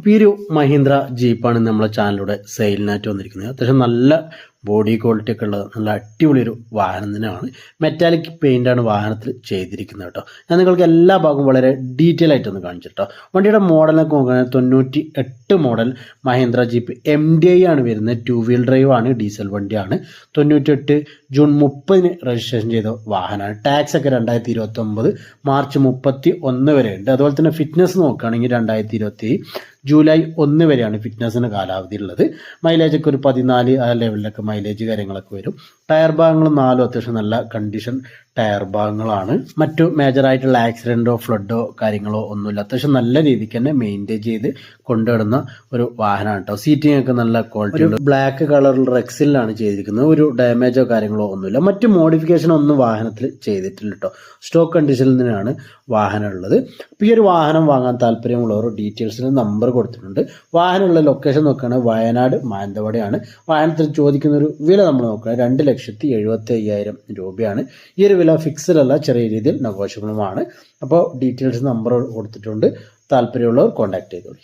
അപ്പോൾ ഈ ഒരു മഹീന്ദ്ര ജീപ്പാണ് നമ്മളെ ചാനലിലൂടെ സെയിലിനായിട്ട് വന്നിരിക്കുന്നത്. അത്യാവശ്യം നല്ല ബോഡി ക്വാളിറ്റി ഒക്കെ ഉള്ളത് നല്ല അടിപൊളിയൊരു വാഹനം തന്നെയാണ്. മെറ്റാലിക് പെയിന്റ് ആണ് വാഹനത്തിൽ ചെയ്തിരിക്കുന്നത് കേട്ടോ. ഞാൻ നിങ്ങൾക്ക് എല്ലാ ഭാഗവും വളരെ ഡീറ്റെയിൽ ആയിട്ടൊന്ന് കാണിച്ചു കേട്ടോ. വണ്ടിയുടെ മോഡലൊക്കെ നോക്കുകയാണെങ്കിൽ തൊണ്ണൂറ്റി എട്ട് model Mahindra jeep M D I ആണ് വരുന്നത്. ടു വീൽ ഡ്രൈവ് ആണ് ഡീസൽ വണ്ടിയാണ്. തൊണ്ണൂറ്റെട്ട് ജൂൺ മുപ്പതിന് രജിസ്ട്രേഷൻ ചെയ്ത വാഹനമാണ്. ടാക്സ് ഒക്കെ രണ്ടായിരത്തി ഇരുപത്തി ഒമ്പത് മാർച്ച് മുപ്പത്തി ഒന്ന് വരെ ഉണ്ട്. അതുപോലെ തന്നെ ഫിറ്റ്നസ് നോക്കുകയാണെങ്കിൽ രണ്ടായിരത്തി ഇരുപത്തി ജൂലൈ ഒന്ന് വരെയാണ് ഫിറ്റ്നസിന് കാലാവധി ഉള്ളത്. മൈലേജ് ഒക്കെ ഒരു പതിനാല് ആ ലെവലിലൊക്കെ മൈലേജ് കാര്യങ്ങളൊക്കെ വരും. ടയർ ഭാഗങ്ങൾ നാലും അത്യാവശ്യം നല്ല കണ്ടീഷൻ ടയർ ഭാഗങ്ങളാണ്. മറ്റു മേജർ ആയിട്ടുള്ള ആക്സിഡന്റോ ഫ്ലഡോ കാര്യങ്ങളോ ഒന്നുമില്ല. അത്യാവശ്യം നല്ല രീതിക്ക് തന്നെ മെയിന്റെയിൻ ചെയ്ത് കൊണ്ടുവരുന്ന ഒരു വാഹനമാണ് കേട്ടോ സീറ്റിംഗ് ഒക്കെ നല്ല ക്വാളിറ്റി ഉണ്ട്. ബ്ലാക്ക് കളറിൽ റെക്സിലാണ് ചെയ്തിരിക്കുന്നത്. ഒരു ഡാമേജോ കാര്യങ്ങളോ ഒന്നുമില്ല. മറ്റ് മോഡിഫിക്കേഷൻ ഒന്നും വാഹനത്തിൽ ചെയ്തിട്ടില്ല കേട്ടോ സ്റ്റോക്ക് കണ്ടീഷനിൽ തന്നെയാണ് വാഹനം ഉള്ളത്. അപ്പോൾ ഈ ഒരു വാഹനം വാങ്ങാൻ താല്പര്യമുള്ളവർ ഡീറ്റെയിൽസിൽ നമ്പർ കൊടുത്തിട്ടുണ്ട്. വാഹനമുള്ള ലൊക്കേഷൻ നോക്കുകയാണെങ്കിൽ വയനാട് മാനന്തവാടിയാണ്. വാഹനത്തിൽ ചോദിക്കുന്ന ഒരു വില നമ്മൾ നോക്കുക. രണ്ട് ലക്ഷത്തി എഴുപത്തി അയ്യായിരം രൂപയാണ്. ഈ ഒരു വില ഫിക്സഡ് അല്ല ചെറിയ രീതിയിൽ നെഗോഷ്യബിളുമാണ് അപ്പോൾ ഡീറ്റെയിൽസ് നമ്പർ കൊടുത്തിട്ടുണ്ട്. താല്പര്യമുള്ളവർ കോൺടാക്ട് ചെയ്തോളൂ.